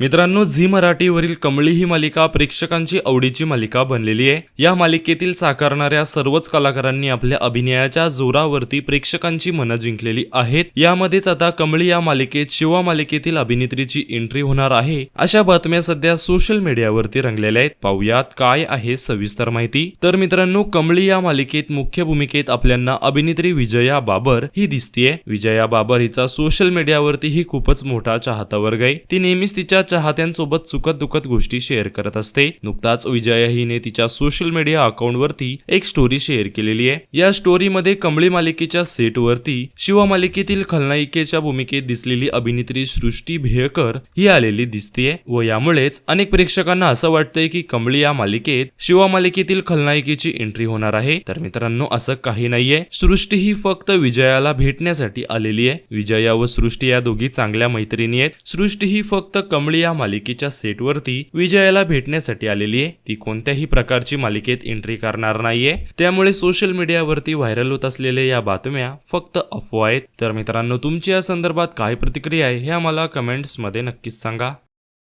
मित्रांनो झी मराठीवरील कमळी ही मालिका प्रेक्षकांची आवडीची मालिका बनलेली आहे. या मालिकेतील साकारणाऱ्या सर्वच कलाकारांनी आपल्या अभिनयाच्या जोरावरती प्रेक्षकांची मनं जिंकलेली आहेत. यामध्येच आता कमळी या मालिकेत शिवा मालिकेतील अभिनेत्रीची एंट्री होणार आहे. अशा बातम्या सध्या सोशल मीडियावरती रंगलेल्या आहेत. पाहुयात काय आहे सविस्तर माहिती. तर मित्रांनो कमळी या मालिकेत मुख्य भूमिकेत आपल्यांना अभिनेत्री विजया बाबर ही दिसतीये. विजया बाबर हिचा सोशल मीडियावरती ही खूपच मोठा चाहता वर्ग आहे. ती नेहमीच तिच्या चाहत्यांसोबत चुकत दुखत गोष्टी शेअर करत असते. नुकताच विजया हिने तिच्या सोशल मीडिया अकाउंट वरती एक स्टोरी शेअर केलेली आहे. या स्टोरीमध्ये कमळी मालिकेच्या सेट वरती शिवा मालिकेतील खलनायिकेच्या भूमिकेत दिसलेली अभिनेत्री सृष्टी भेयकर ही आलेली दिसते व यामुळेच अनेक प्रेक्षकांना असं वाटतंय की कमळी या मालिकेत शिवा मालिकेतील खलनायिकेची एंट्री होणार आहे. तर मित्रांनो असं काही नाहीये. सृष्टी ही फक्त विजयाला भेटण्यासाठी आलेली आहे. विजया व सृष्टी या दोघी चांगल्या मैत्रिणी आहेत. सृष्टी ही फक्त कमळी या मालिकेच्या सेटवरती विजयाला भेटण्यासाठी आलेली आहे. ती कोणत्याही प्रकारची मालिकेत एंट्री करणार नाहीये. त्यामुळे सोशल मीडियावरती व्हायरल होत असलेल्या या बातम्या फक्त अफवा आहेत. तर मित्रांनो तुमची या संदर्भात काय प्रतिक्रिया आहे हे आम्हाला कमेंट्समध्ये नक्कीच सांगा.